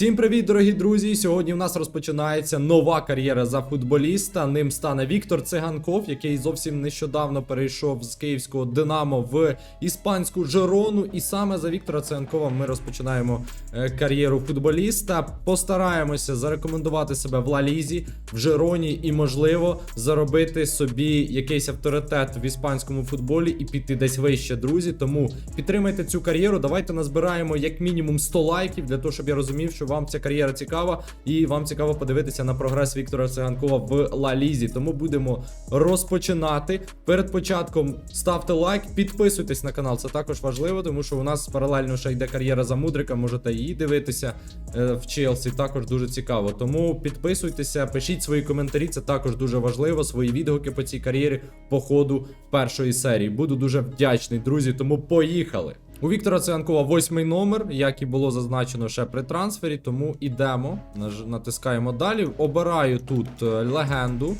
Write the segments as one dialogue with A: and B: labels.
A: Всім привіт, дорогі друзі! Сьогодні в нас розпочинається нова кар'єра за футболіста. Ним стане Віктор Циганков, який зовсім нещодавно перейшов з київського Динамо в іспанську Жерону. І саме за Віктора Циганкова ми розпочинаємо е, кар'єру футболіста. Постараємося зарекомендувати себе в Ла-Лізі, в Жероні і, можливо, заробити собі якийсь авторитет в іспанському футболі і піти десь вище, друзі. Тому підтримайте цю кар'єру. Давайте назбираємо як мінімум 100 лайків для того, щоб я розумів, що вам ця кар'єра цікава, і вам цікаво подивитися на прогрес Віктора Циганкова в Ла Лізі. Тому будемо розпочинати. Перед початком ставте лайк, підписуйтесь на канал. Це також важливо, тому що у нас паралельно ще йде кар'єра за Мудрика. Можете її дивитися е, в Челсі. Також дуже цікаво. Тому підписуйтеся, пишіть свої коментарі. Це також дуже важливо. Свої відгуки по цій кар'єрі по ходу першої серії. Буду дуже вдячний, друзі. Тому поїхали. У Віктора Циганкова восьмий номер, як і було зазначено ще при трансфері, тому ідемо. Натискаємо далі. Обираю тут е, легенду.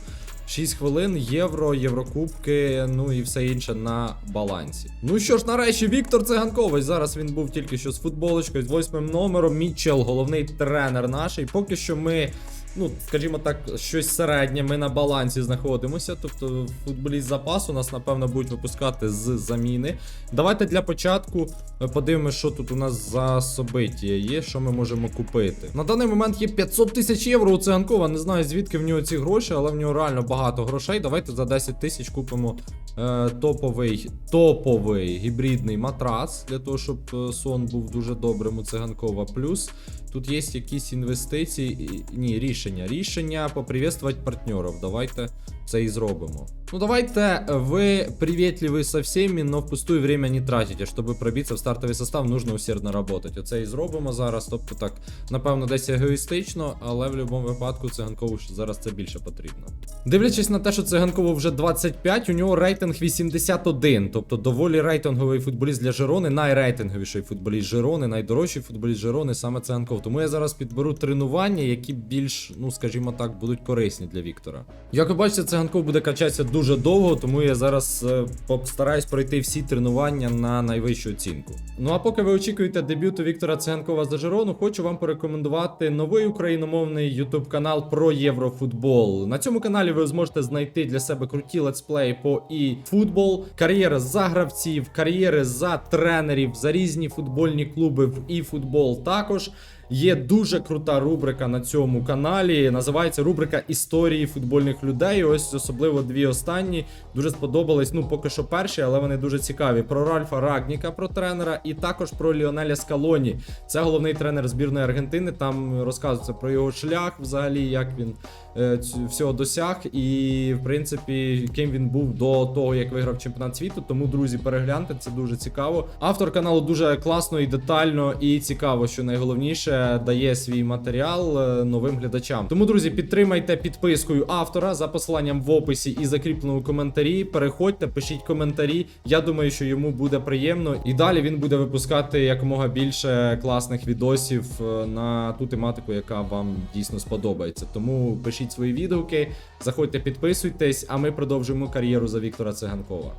A: 6 хвилин, євро, єврокубки, ну і все інше на балансі. Ну що ж, нарешті, Віктор Циганкович. Зараз він був тільки що з футболочкою, з восьмим номером. Мітчел, головний тренер наш. І поки що ми. Ну, скажімо так, щось середнє, ми на балансі знаходимося. Тобто, футболіст запасу нас, напевно, будуть випускати з заміни. Давайте для початку е, подивимося, що тут у нас за собиття є, що ми можемо купити. На даний момент є 500 тисяч євро у Циганкова. Не знаю звідки в нього ці гроші, але в нього реально багато грошей. Давайте за 10 тисяч купимо е, топовий, топовий гібридний матрац для того, щоб е, сон був дуже добрим у Циганкова. Плюс тут є якісь інвестиції. Ні, рішення. Рішення поприветствувати партнерів. Давайте це і зробимо. Ну давайте ви привітливі со всеми, но впустую время не тратите. Щоб пробитися в стартовий состав, нужно усердно работать. Оце і зробимо зараз. Тобто так, напевно, десь егоїстично, але в будь-якому випадку циганкову зараз це більше потрібно. Дивлячись на те, що циганкову вже 25, у нього рейтинг 81, тобто доволі рейтинговий футболіст для Жерони, найрейтинговіший футболіст Жерони, найдорожчий футболіст Жерони, саме циганков. Тому я зараз підберу тренування, які більш, ну скажімо так, будуть корисні для Віктора. Як ви бачите, циганков буде качатися дуже довго, тому я зараз е, постараюсь пройти всі тренування на найвищу оцінку. Ну а поки ви очікуєте дебюту Віктора Циганкова за Жерону, хочу вам порекомендувати новий україномовний YouTube канал про єврофутбол. На цьому каналі ви зможете знайти для себе круті летсплеї по і футбол, кар'єри за гравців, кар'єри за тренерів, за різні футбольні клуби в і футбол також. Є дуже крута рубрика на цьому каналі. Називається рубрика Історії футбольних людей. Ось особливо дві останні дуже сподобались. Ну, поки що перші, але вони дуже цікаві. Про Ральфа Рагніка, про тренера, і також про Ліонеля Скалоні. Це головний тренер збірної Аргентини. Там розказується про його шлях, взагалі, як він всього досяг, і в принципі, ким він був до того, як виграв чемпіонат світу. Тому, друзі, перегляньте, це дуже цікаво. Автор каналу дуже класно і детально і цікаво, що найголовніше дає свій матеріал е, новим глядачам. Тому, друзі, підтримайте підпискою автора за посиланням в описі і закріпленому коментарі. Переходьте, пишіть коментарі. Я думаю, що йому буде приємно. І далі він буде випускати якомога більше класних відосів е, на ту тематику, яка вам дійсно сподобається. Тому пишіть свої відгуки, заходьте, підписуйтесь, а ми продовжуємо кар'єру за Віктора Циганкова.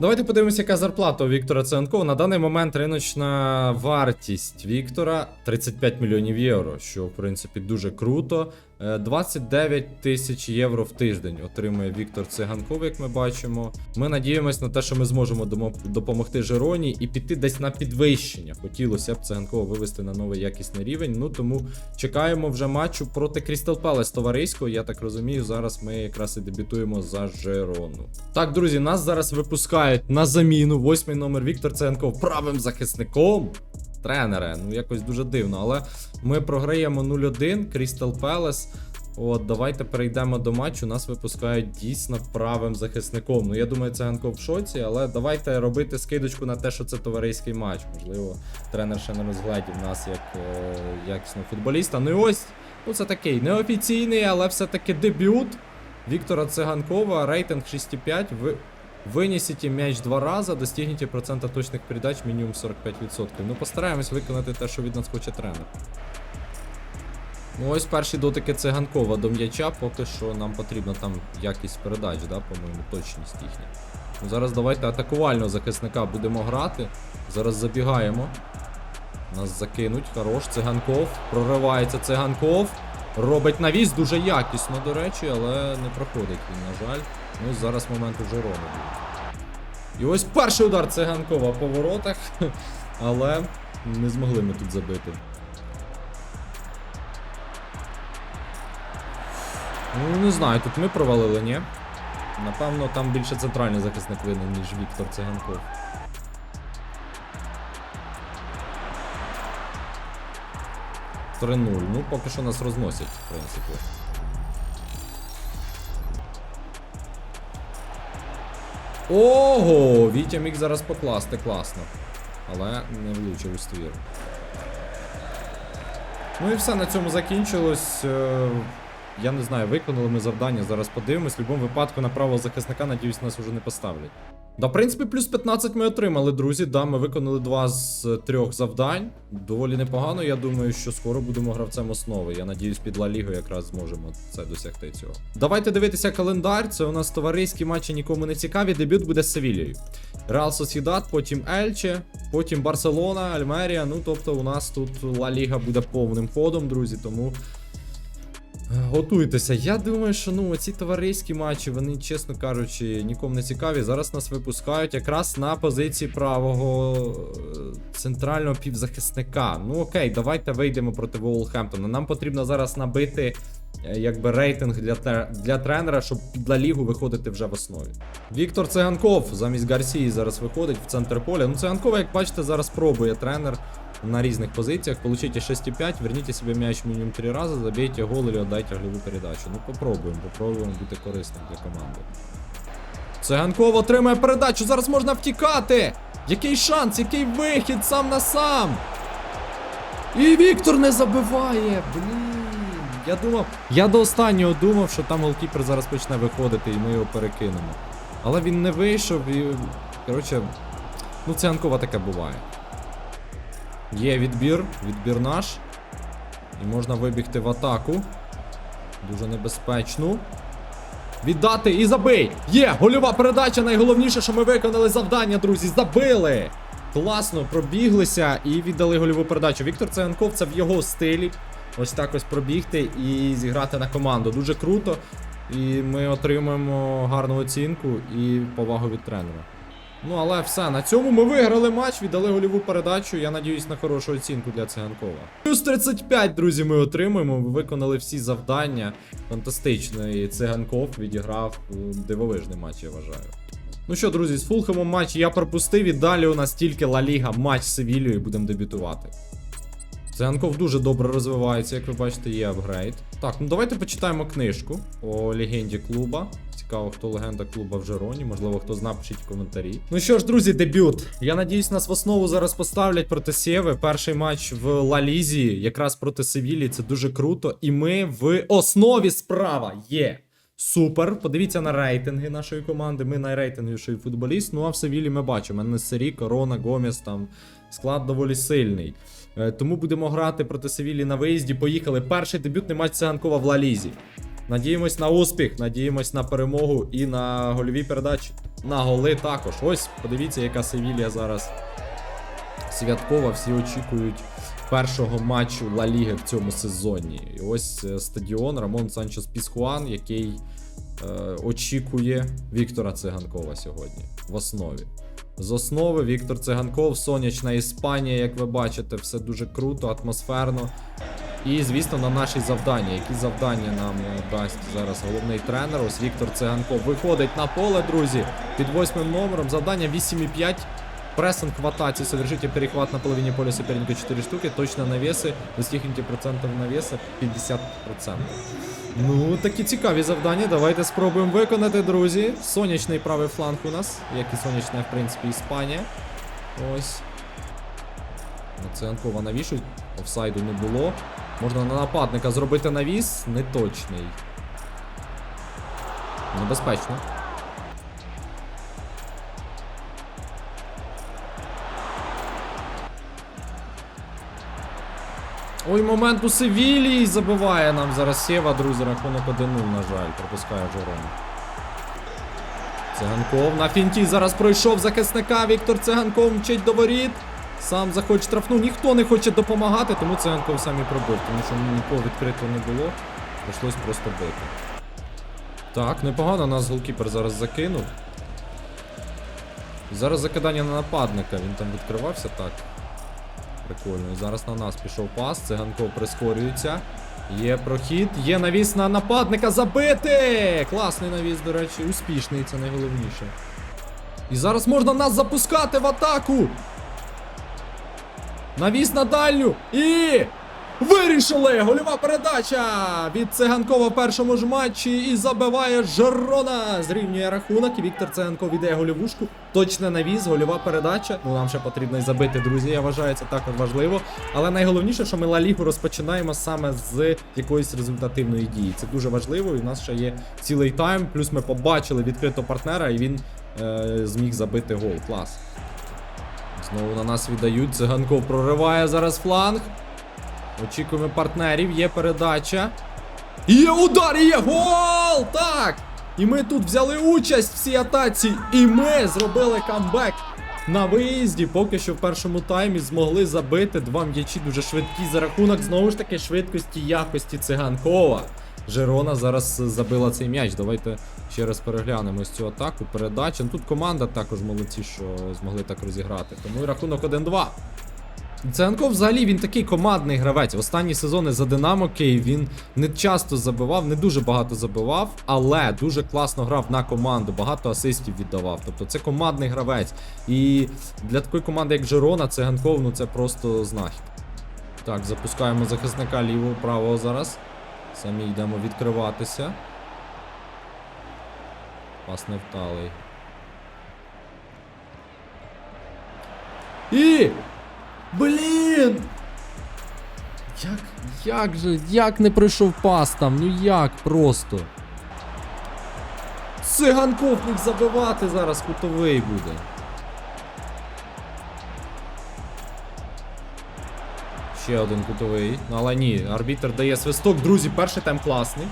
A: Давайте подивимося, яка зарплата у Віктора Циганкова. На даний момент риночна вартість Віктора 35 мільйонів євро, що в принципі дуже круто. Е, 29 тисяч євро в тиждень отримує Віктор Циганков, як ми бачимо. Ми надіємось на те, що ми зможемо допомогти Жероні і піти десь на підвищення. Хотілося б Циганкова вивести на новий якісний рівень. Ну тому чекаємо вже матчу проти Крістал Пелес товариського. Я так розумію, зараз ми якраз і дебютуємо за Жерону. Так, друзі, нас зараз випускають на заміну. Восьмий номер Віктор Циганков правим захисником. Тренере, ну якось дуже дивно, але ми програємо 0-1, Крістал Пелес. От, давайте перейдемо до матчу. Нас випускають дійсно правим захисником. Ну, я думаю, Циганков в шоці, але давайте робити скидочку на те, що це товариський матч. Можливо, тренер ще не розглядів нас як е, якісного футболіста. Ну і ось, ну це такий неофіційний, але все-таки дебют Віктора Циганкова, рейтинг 6,5. Ви м'яч два рази, достигнете процента точних передач мінімум 45%. Ну, постараємось виконати те, що від нас хоче тренер. Ну, ось перші дотики циганкова до м'яча, поки що нам потрібна там якість передач, да, по-моєму, точність їхня. Ну, зараз давайте атакувального захисника будемо грати. Зараз забігаємо. Нас закинуть. Хорош. Циганков. Проривається циганков. Робить навіс дуже якісно, до речі, але не проходить він, на жаль. Ну, зараз момент у Жерони буде. І ось перший удар циганкова по воротах. Але не змогли ми тут забити. Ну, не знаю, тут ми провалили, ні? Напевно, там більше центральний захисник винен, ніж Віктор Циганков. Три 0 Ну, поки що нас розносять, в принципі. Ого! Вітя міг зараз покласти класно. Але не влучив у ствір. Ну і все на цьому закінчилось. Е, Я не знаю, виконали ми завдання. Зараз подивимось. В будь-якому випадку на правого захисника, надіюсь, нас уже не поставлять. Да, в принципі, плюс 15 ми отримали, друзі. Да, ми виконали два з трьох завдань. Доволі непогано. Я думаю, що скоро будемо гравцем основи. Я надіюсь, під Ла Лігою якраз зможемо це досягти цього. Давайте дивитися календар. Це у нас товариські матчі нікому не цікаві. Дебют буде з Севільєю. Реал Сосідат, потім Ельче, потім Барселона, Альмерія. Ну тобто, у нас тут Ла Ліга буде повним ходом, друзі. Тому Готуйтеся. Я думаю, що ну ці товариські матчі, вони, чесно кажучи, нікому не цікаві. Зараз нас випускають якраз на позиції правого е, центрального півзахисника. Ну окей, давайте вийдемо проти Волхемптона. Нам потрібно зараз набити е, якби рейтинг для, для тренера, щоб Ла Лігу виходити вже в основі. Віктор Циганков замість Гарсії зараз виходить в центр поля. Ну, Циганкова, як бачите, зараз пробує тренер на різних позиціях. Получите 6,5, верните себе мяч мінімум 3 рази, забейте гол или отдайте голеву передачу. Ну попробуємо, попробуємо бути корисним для команди. Циганков отримає передачу, зараз можна втікати! Який шанс, який вихід сам на сам! І Віктор не забиває! Блін. Я думав, я до останнього думав, що там голкіпер зараз почне виходити і ми його перекинемо. Але він не вийшов і. Коротше, ну Циганкова таке буває. Є відбір, відбір наш. І можна вибігти в атаку. Дуже небезпечно. Віддати і забий! Є! Гольова передача! Найголовніше, що ми виконали завдання, друзі! Забили! Класно, пробіглися і віддали гольову передачу. Віктор Циганков це в його стилі. Ось так ось пробігти і зіграти на команду. Дуже круто. І ми отримуємо гарну оцінку і повагу від тренера. Ну, але все, на цьому ми виграли матч, віддали гольову передачу. Я надіюсь на хорошу оцінку для циганкова. Плюс 35, друзі, ми отримуємо. Виконали всі завдання. Фантастично. І циганков відіграв е, дивовижний матч, я вважаю. Ну що, друзі, з Фулхемом матч я пропустив. І далі у нас тільки Ла Ліга, матч з Севілією, будемо дебютувати. Циганков дуже добре розвивається, як ви бачите, є апгрейд. Так, ну давайте почитаємо книжку о легенді клуба. Цікаво, хто легенда клуба в Жероні. Можливо, хто зна, пишіть в коментарі. Ну що ж, друзі, дебют. Я надіюсь, нас в основу зараз поставлять проти Сєви. Перший матч в Ла Лізі, якраз проти Севілі. Це дуже круто. І ми в основі справа є. Супер. Подивіться на рейтинги нашої команди. Ми найрейтинговіший футболіст. Ну а в Севілі ми бачимо. Несері, Корона, Гомес, там склад доволі сильний. Е, Тому будемо грати проти Севілі на виїзді. Поїхали. Перший дебютний матч Циганкова в Ла Лізі. Надіємось на успіх, надіємось на перемогу і на гольові передачі. На голи також. Ось, подивіться, яка Севілія зараз святкова. Всі очікують першого матчу Ла Ліги в цьому сезоні. І ось е, стадіон Рамон Санчес Піскуан, який е, очікує Віктора Циганкова сьогодні в основі. З основи Віктор Циганков, сонячна Іспанія, як ви бачите, все дуже круто, атмосферно. І, звісно, на наші завдання. Які завдання нам е, дасть зараз головний тренер? Ось Віктор Циганков виходить на поле, друзі, під восьмим номером. Завдання 8,5. Прессинг в атаці, совершите перехват на половине поля соперника 4 штуки, точно навеси, достигните процентов навеса 50%. Ну, такі цікаві завдання. Давайте спробуємо виконати, друзі. Сонячний правий фланг у нас, як і сонячна, в принципі, Іспанія. Ось. Циганкова навішують. Офсайду не було. Можна на нападника зробити навіс. Неточний. Небезпечно. Ой, момент у Севілії забиває нам зараз Сєва, друзі, рахунок 1-0, на жаль, пропускає Жерона. Циганков на фінті зараз пройшов захисника. Віктор Циганков мчить до воріт. Сам заходить штрафну, ніхто не хоче допомагати, тому Циганков сам і пробив, тому що нікого відкритого не було. Прийшлось просто бити. Так, непогано нас голкіпер зараз закинув. Зараз закидання на нападника, він там відкривався так. Прикольно. І зараз на нас пішов пас, циганков прискорюється. Є прохід, є навіс на нападника забити! Класний навіс, до речі, успішний, це найголовніше. І зараз можна нас запускати в атаку! Навіс на дальню! І. Вирішили! Гольова передача від Циганкова в першому ж матчі і забиває Жерона. Зрівнює рахунок. І Віктор Циганков віддає гольовушку. Точне навіз, гольова передача. Ну нам ще потрібно і забити, друзі. Я вважаю, це також важливо. Але найголовніше, що ми Ла Лігу розпочинаємо саме з якоїсь результативної дії. Це дуже важливо. І в нас ще є цілий тайм. Плюс ми побачили відкрито партнера, і він е, зміг забити гол. Клас. Знову на нас віддають. Циганков прориває зараз фланг. Очікуємо партнерів, є передача. Є удар, є гол! Так! І ми тут взяли участь в цій атаці. І ми зробили камбек на виїзді. Поки що в першому таймі змогли забити два м'ячі дуже швидкі за рахунок знову ж таки швидкості якості циганкова. Жерона зараз забила цей м'яч. Давайте ще раз переглянемо цю атаку. Передача. Ну, тут команда також молодці, що змогли так розіграти. Тому і рахунок 1-2. Ценков взагалі він такий командний гравець. Останні сезони за Динамо Київ він не часто забивав, не дуже багато забивав, але дуже класно грав на команду, багато асистів віддавав. Тобто це командний гравець. І для такої команди, як Жерона, Циганков, ну це просто знахід. Так, запускаємо захисника лівого, правого зараз. Самі йдемо відкриватися. Пас невдалий. І Блін! Як, як же, як не пройшов пас там? Ну як просто? Циганков міг забивати зараз кутовий буде. Ще один кутовий. Ну але ні, арбітр дає свисток. Друзі, перший тайм класний.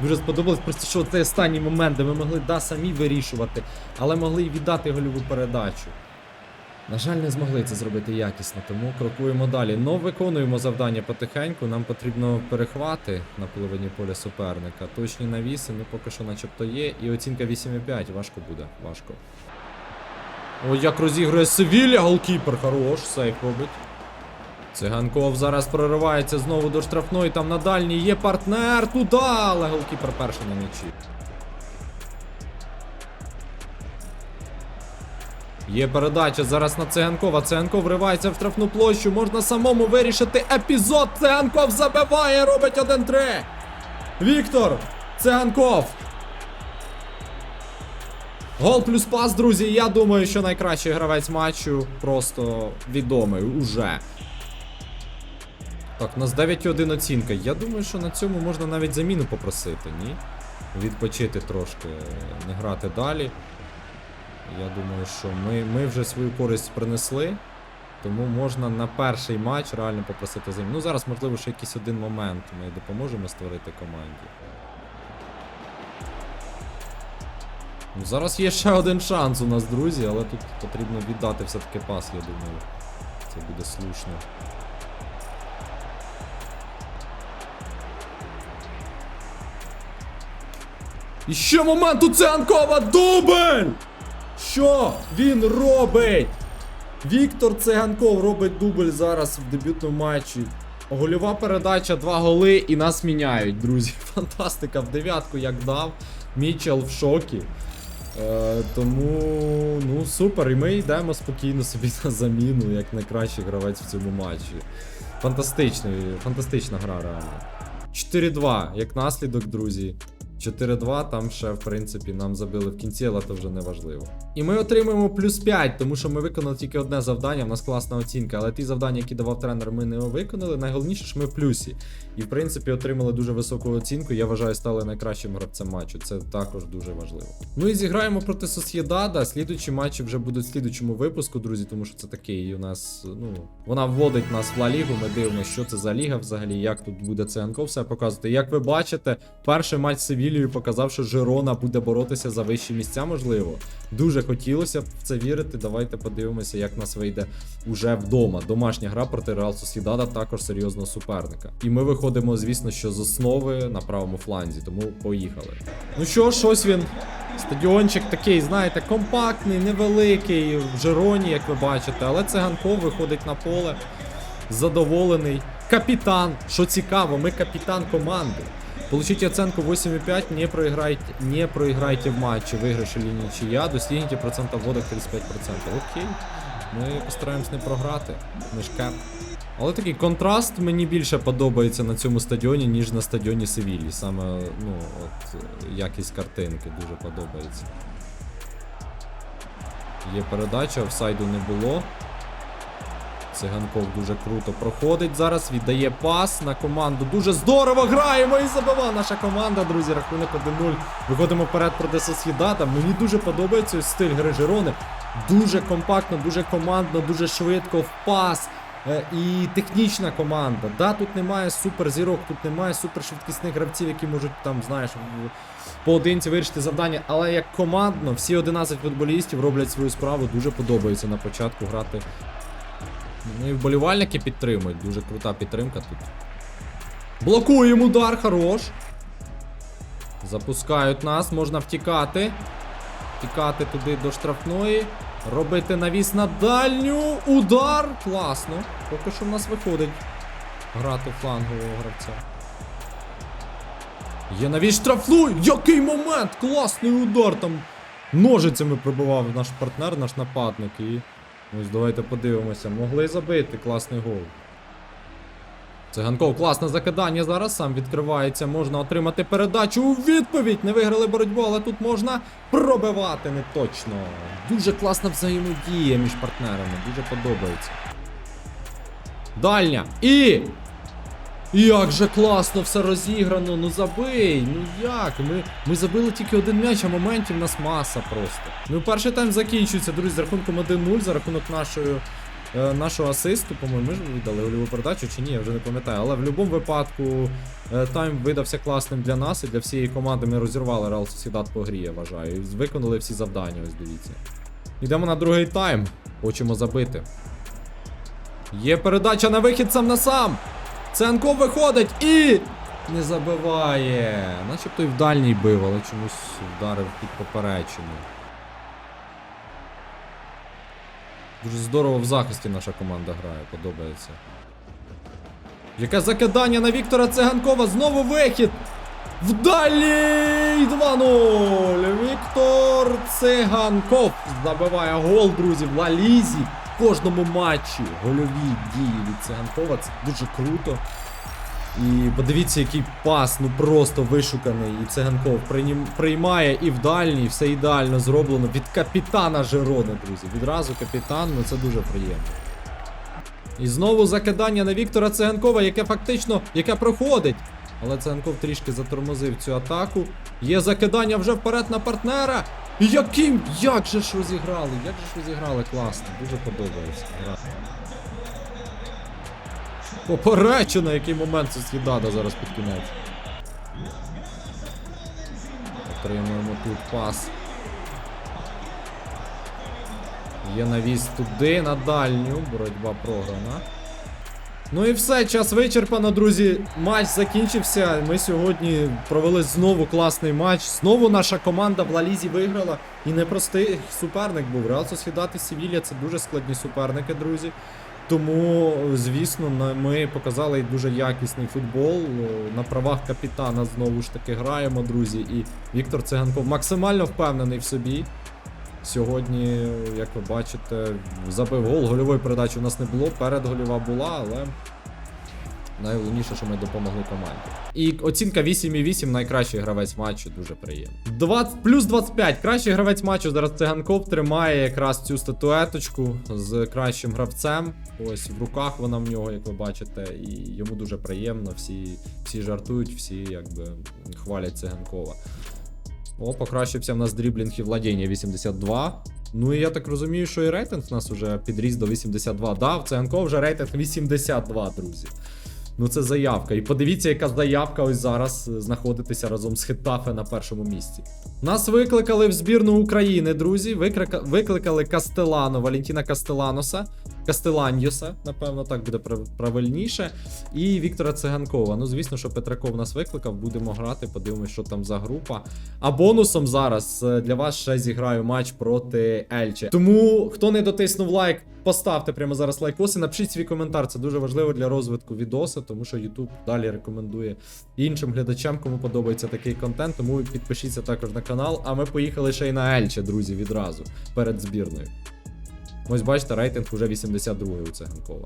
A: Дуже сподобалось просто, що це останній момент, де ми могли да самі вирішувати, але могли й віддати гольову передачу. На жаль, не змогли це зробити якісно, тому крокуємо далі. Ну, виконуємо завдання потихеньку. Нам потрібно перехвати на половині поля суперника. Точні навіси, ну поки що начебто є. І оцінка 8,5. Важко буде, важко. О, як розігрує Севілля, голкіпер, хорош, сейф робить. Циганков зараз проривається знову до штрафної. Там на дальній є партнер. Туди, але голкіпер перший на м'ячі. Є передача зараз на Циганкова. Циганков вривається в штрафну площу. Можна самому вирішити епізод. Циганков забиває, робить 1-3. Віктор Циганков. Гол плюс пас, друзі. Я думаю, що найкращий гравець матчу просто відомий уже. Так, у нас 9-1 оцінка. Я думаю, що на цьому можна навіть заміну попросити, ні? Відпочити трошки, не грати далі. Я думаю, що ми, ми вже свою користь принесли. Тому можна на перший матч реально попросити заміну. Ну зараз, можливо, ще якийсь один момент ми допоможемо створити команді. Ну, зараз є ще один шанс у нас, друзі, але тут потрібно віддати все-таки пас, я думаю. Це буде слушно. І ще момент у Циганкова дубль! Що він робить? Віктор Циганков робить дубль зараз в дебютному матчі. Гольова передача, два голи і нас міняють, друзі. Фантастика в дев'ятку як дав. Мічел в шокі. Е, тому, ну, супер. І ми йдемо спокійно собі на заміну, як найкращий гравець в цьому матчі. Фантастичний, фантастична гра, реально. 4-2, як наслідок, друзі. 4-2, там ще, в принципі, нам забили в кінці, але це вже не важливо. І ми отримуємо плюс 5, тому що ми виконали тільки одне завдання, в нас класна оцінка, але ті завдання, які давав тренер, ми не виконали. Найголовніше, що ми в плюсі. І в принципі отримали дуже високу оцінку. Я вважаю, стали найкращим гравцем матчу. Це також дуже важливо. Ну і зіграємо проти Сосєдада. Слідуючі матчі вже будуть в слідучому випуску, друзі, тому що це такий у нас, ну, вона вводить нас в Ла Лігу. Ми дивимося, що це за ліга взагалі, як тут буде ЦНК все показувати. Як ви бачите, перший матч Севіль Севілією показав, що Жирона буде боротися за вищі місця, можливо. Дуже хотілося б в це вірити. Давайте подивимося, як нас вийде уже вдома. Домашня гра проти Реал Сосідада також серйозного суперника. І ми виходимо, звісно, що з основи на правому фланзі, тому поїхали. Ну що ж, ось він. Стадіончик такий, знаєте, компактний, невеликий в Жироні, як ви бачите, але циганков виходить на поле задоволений. Капітан, що цікаво, ми капітан команди. Получите оценку 8,5, не проиграйте, не проиграйте в матчі, виграш или нічия, достигнете процента вводок 35%. Окей. Ми постараємось не програти. Ми ж кеп. Але такий контраст мені більше подобається на цьому стадіоні, ніж на стадіоні Севілі. Саме, ну, от якість картинки дуже подобається. Є передача, офсайду не було. Циганков дуже круто проходить зараз, віддає пас на команду. Дуже здорово граємо і забива наша команда, друзі. Рахунок 1-0. Виходимо вперед проти Сосідата. Мені дуже подобається стиль гри Жирони. Дуже компактно, дуже командно, дуже швидко в пас. Е, І технічна команда. Да, тут немає суперзірок, тут немає супершвидкісних гравців, які можуть там, знаєш, поодинці вирішити завдання. Але як командно, всі 11 футболістів роблять свою справу. Дуже подобається на початку грати Ну і вболівальники підтримують. Дуже крута підтримка тут. Блокуємо удар, хорош. Запускають нас, можна втікати. Втікати туди до штрафної. Робити навіс на дальню. Удар! Класно. Поки що в нас виходить грати флангового гравця. Є навіс штрафної! Який момент! Класний удар! Там ножицями пробивав наш партнер, наш нападник. І Ось давайте подивимося. Могли забити класний гол. Циганков, класне закидання зараз сам відкривається. Можна отримати передачу у відповідь. Не виграли боротьбу, але тут можна пробивати не точно. Дуже класна взаємодія між партнерами. Дуже подобається. Дальня. І. Як же класно все розіграно, ну забий, ну як? Ми, ми забили тільки один м'яч, а моментів у нас маса просто. Ну, перший тайм закінчується, друзі, з рахунком 1-0, за рахунок нашої, е, нашого асисту, по-моєму, ми ж віддали гольову передачу чи ні, я вже не пам'ятаю. Але в будь-якому випадку е, тайм видався класним для нас і для всієї команди. Ми розірвали Реал Сосідат по грі, я вважаю. І виконали всі завдання, ось дивіться. Йдемо на другий тайм. Хочемо забити. Є передача на вихід сам на сам. Ценков виходить і не забиває. Начебто і в дальній бив, але чомусь вдарив під поперечину. Дуже здорово в захисті наша команда грає, подобається. Яке закидання на Віктора Циганкова, знову вихід! Вдалі 2-0! Віктор Циганков забиває гол, друзі, в Лалізі. Кожному матчі гольові дії від Циганкова. Це дуже круто. І подивіться, який пас, ну просто вишуканий. І Циганков приймає і в дальній, все ідеально зроблено від капітана Жирона, друзі. Відразу капітан, ну це дуже приємно. І знову закидання на Віктора Циганкова, яке фактично яке проходить. Але Циганков трішки затормозив цю атаку. Є закидання вже вперед на партнера. Яким? Як же ж розіграли? Як же ж розіграли? Класно, дуже подобається. Поперечено, який момент це Свідада зараз під кінець. Отримуємо тут пас. Є навіс туди, на дальню. Боротьба програна. Ну і все, час вичерпано, друзі. Матч закінчився. Ми сьогодні провели знову класний матч. Знову наша команда в Лалізі виграла. І непростий суперник був. Реал Сосідат і Севілля це дуже складні суперники, друзі. Тому, звісно, ми показали дуже якісний футбол. На правах капітана знову ж таки граємо, друзі. І Віктор Циганков максимально впевнений в собі. Сьогодні, як ви бачите, забив гол. Гольової передачі у нас не було. Передгольова була, але найголовніше, що ми допомогли команді. І оцінка 8,8 найкращий гравець матчу, дуже приємно. 20, плюс 25. Кращий гравець матчу. Зараз Циганков тримає якраз цю статуеточку з кращим гравцем. Ось в руках вона в нього, як ви бачите, і йому дуже приємно. Всі, всі жартують, всі якби хвалять Циганкова. О, покращився в нас дріблінг і владіння 82. Ну і я так розумію, що і рейтинг в нас вже підріс до 82. Да, в ЦНК вже рейтинг 82, друзі. Ну це заявка. І подивіться, яка заявка ось зараз е, знаходитися разом з Хетафе на першому місці. Нас викликали в збірну України, друзі. Виклика... Викликали Кастелано, Валентіна Кастеланоса. Кастеланьоса, напевно, так буде прав- правильніше. І Віктора Циганкова. Ну, звісно, що Петраков нас викликав, будемо грати, подивимось, що там за група. А бонусом зараз е, для вас ще зіграю матч проти Ельче. Тому, хто не дотиснув лайк, поставте прямо зараз лайкос і напишіть свій коментар. Це дуже важливо для розвитку відоса, тому що YouTube далі рекомендує іншим глядачам, кому подобається такий контент. Тому підпишіться також на канал. А ми поїхали ще й на Ельче, друзі, відразу перед збірною. Ось бачите, рейтинг уже 82 у Циганкова.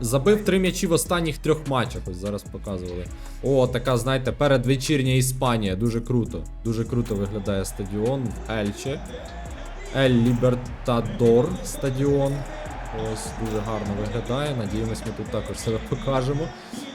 A: Забив три м'ячі в останніх трьох матчах. Ось зараз показували. О, така, знаєте, передвечірня Іспанія. Дуже круто. Дуже круто виглядає стадіон в Ельче. Ель Лібертадор стадіон. Ось дуже гарно виглядає. Надіємось, ми тут також себе покажемо.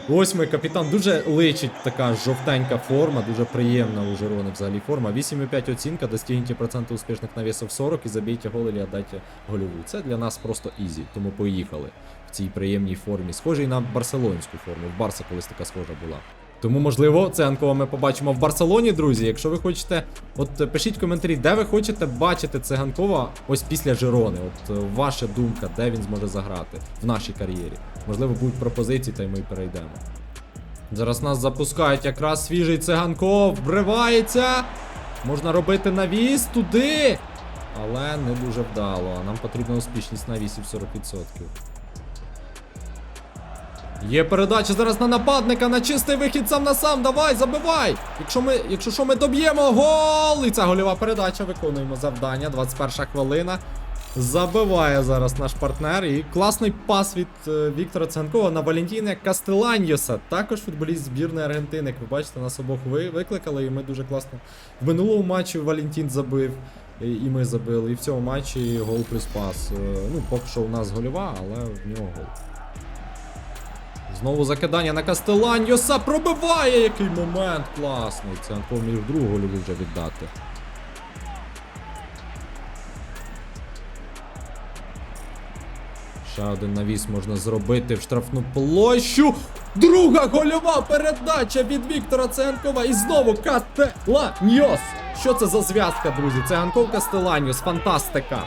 A: Ось ми капітан. Дуже личить така жовтенька форма, дуже приємна у Жирони взагалі форма. 8,5 оцінка, достигніть проценту успішних навісів 40 і забійте гол і дайте гольову. Це для нас просто ізі, тому поїхали в цій приємній формі. Схожий на барселонську форму. В Барса колись така схожа була. Тому, можливо, це ми побачимо в Барселоні, друзі. Якщо ви хочете, от пишіть коментарі, де ви хочете бачити Циганкова ось після Жирони. От е, ваша думка, де він зможе заграти в нашій кар'єрі. Можливо, будуть пропозиції, та й ми перейдемо. Зараз нас запускають якраз свіжий циганков, вривається. Можна робити навіс туди. Але не дуже вдало. Нам потрібна успішність навісів 40%. Є передача зараз на нападника, на чистий вихід сам на сам. Давай, забивай! Якщо ми, якщо що, ми доб'ємо гол! І ця гольова передача. Виконуємо завдання. 21 хвилина. Забиває зараз наш партнер. І класний пас від е, Віктора Ценкова на Валентіна Кастеланьоса. Також футболіст збірної Аргентини. Як ви бачите, нас обох ви викликали, і ми дуже класно. В минулому матчі Валентін забив. І і ми забили. І в цьому матчі гол плюс пас. Е, Ну, поки що у нас гольова, але в нього гол. Знову закидання на Кастеланьоса. Пробиває який момент класний. Це Антон міг другу гольову вже віддати. Ще один навіс можна зробити в штрафну площу. Друга гольова передача від Віктора Ценкова. І знову Кастеланьос. Що це за зв'язка, друзі? Це Анков Кастеланьос. Фантастика.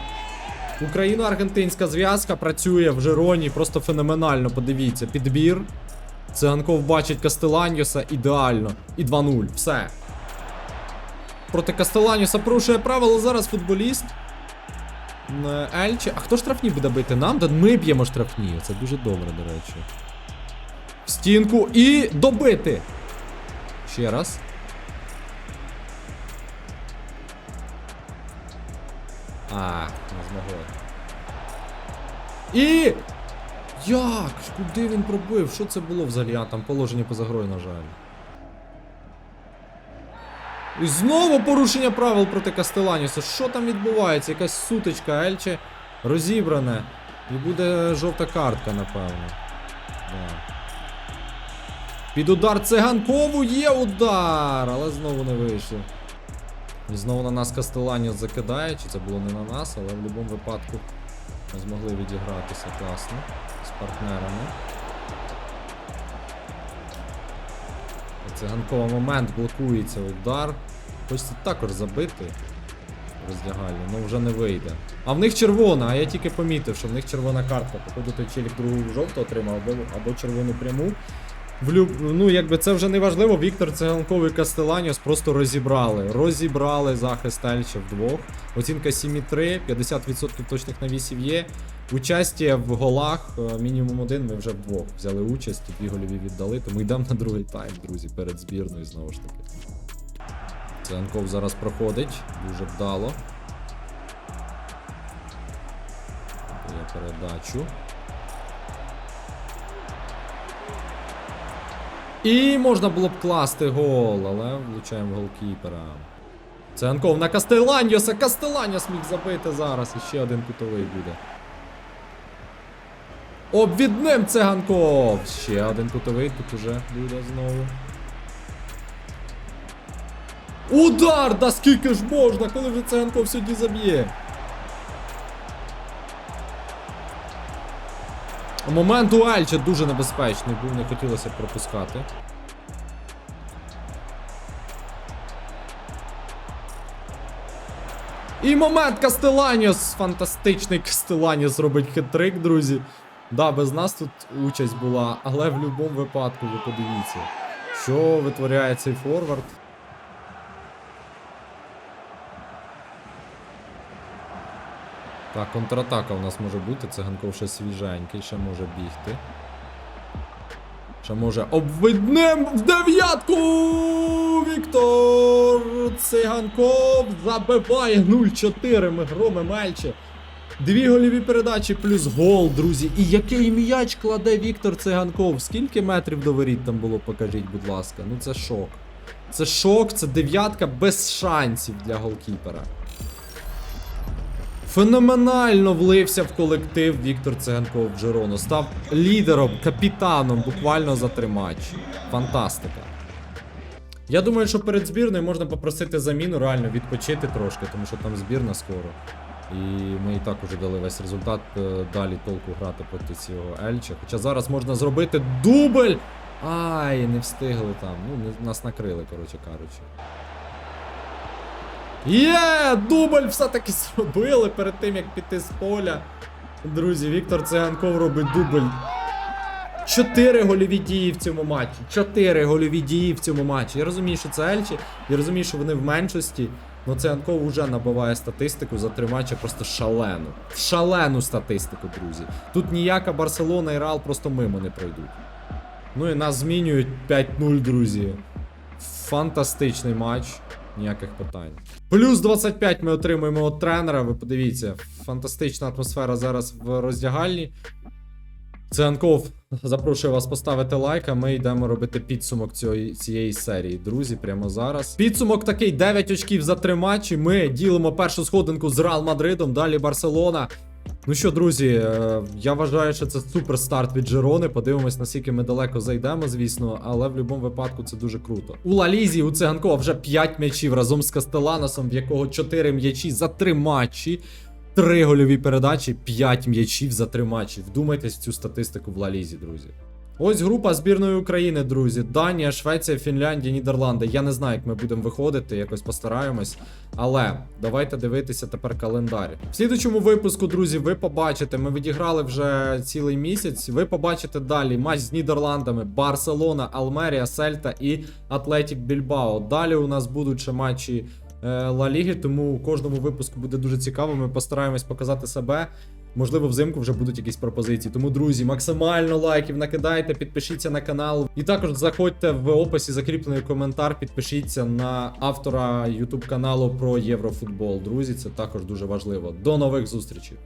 A: Україно-аргентинська зв'язка працює в Жироні просто феноменально. Подивіться, підбір. Циганков бачить Кастеланьоса ідеально. І 2-0. Все. Проти Кастеланьоса порушує правило зараз футболіст. М, Ельче. А хто штрафні буде бити? Нам? Да ми б'ємо штрафні. Це дуже добре, до речі. В стінку і добити. Ще раз. А. І. Як? Куди він пробив? Що це було взагалі? А там положення поза грою, на жаль. І знову порушення правил проти Кастеланіуса. Що там відбувається? Якась сутичка, Ельче розібране. І буде жовта картка, напевно. Да. Під удар циганкову є удар, але знову не вийшло. І знову на нас Кастеланіус закидає, чи це було не на нас, але в будь-якому випадку змогли відігратися класно з партнерами. Це ганковий момент блокується удар. Хочеться також забити роздягальню, але вже не вийде. А в них червона, а я тільки помітив, що в них червона картка. Походу той челік другу жовту отримав або, або червону пряму. В люб... Ну, якби це вже не важливо. Віктор Циганков і Кастеланіос просто розібрали. Розібрали захист Ельча вдвох. Оцінка 7,3, 50% точних навісів є. Участі в голах е, мінімум один. Ми вже вдвох взяли участь, дві гольові віддали, тому йдемо на другий тайм, друзі, перед збірною знову ж таки. Циганков зараз проходить, дуже вдало. Я передачу. І можна було б класти гол, але влучаємо голкіпера. Циганков на Кастеланьоса. Кастеланьос міг забити зараз. І ще один кутовий буде. Обвідним Циганков! Ще один кутовий тут уже буде знову. Удар! Да скільки ж можна, коли вже Циганков сьогодні заб'є? Момент у Ельче дуже небезпечний був, не хотілося пропускати. І момент Кастеланіос. Фантастичний Кастеланіос робить хитрик, друзі. Да, без нас тут участь була, але в будь-якому випадку ви подивіться, що витворяє цей форвард. Так, контратака у нас може бути. Циганков ще свіженький, ще може бігти. Ще може обвиднем в дев'ятку! Віктор Циганков забиває 0-4. Ми громимо Ельче. Дві гольові передачі плюс гол, друзі. І який м'яч кладе Віктор Циганков? Скільки метрів до воріт там було, покажіть, будь ласка. Ну це шок. Це шок, це дев'ятка без шансів для голкіпера. Феноменально влився в колектив Віктор Циганков в Джерону. Став лідером, капітаном буквально за три матчі. Фантастика. Я думаю, що перед збірною можна попросити заміну, реально відпочити трошки, тому що там збірна скоро. І ми і так уже дали весь результат. е, Далі толку грати проти цього Ельча. Хоча зараз можна зробити дубль! Ай, не встигли там. Ну, нас накрили, коротше кажучи. Є! Дубль все-таки зробили перед тим, як піти з поля. Друзі, Віктор Циганков робить дубль. Чотири гольові дії в цьому матчі. Чотири гольові дії в цьому матчі. Я розумію, що це Ельчі, я розумію, що вони в меншості. але Циганков вже набиває статистику за три матчі просто шалену. Шалену статистику, друзі. Тут ніяка Барселона і Реал просто мимо не пройдуть. Ну і нас змінюють 5-0, друзі. Фантастичний матч. Ніяких питань. Плюс 25 ми отримуємо від тренера. Ви подивіться, фантастична атмосфера зараз в роздягальні. Циганков запрошую вас поставити лайк, а ми йдемо робити підсумок цієї, цієї серії. Друзі, прямо зараз. Підсумок такий: 9 очків за три матчі. Ми ділимо першу сходинку з Реал Мадридом, далі Барселона. Ну що, друзі, е, я вважаю, що це супер старт від Жерони. Подивимось, наскільки ми далеко зайдемо, звісно, але в будь-якому випадку це дуже круто. У Лалізі у Циганкова вже 5 м'ячів разом з Кастеланосом, в якого 4 м'ячі за 3 матчі. Три гольові передачі, 5 м'ячів за 3 матчі. Вдумайтесь в цю статистику в Лалізі, друзі. Ось група збірної України, друзі. Данія, Швеція, Фінляндія, Нідерланди. Я не знаю, як ми будемо виходити, якось постараємось. Але давайте дивитися тепер календар. В слідучому випуску, друзі, ви побачите, ми відіграли вже цілий місяць. Ви побачите далі матч з Нідерландами, Барселона, Алмерія, Сельта і Атлетік Більбао. Далі у нас будуть ще матчі е, Ла Ліги, тому у кожному випуску буде дуже цікаво. Ми постараємось показати себе. Можливо, взимку вже будуть якісь пропозиції. Тому, друзі, максимально лайків накидайте, підпишіться на канал. І також заходьте в описі закріплений коментар, підпишіться на автора YouTube каналу про Єврофутбол. Друзі, це також дуже важливо. До нових зустрічей!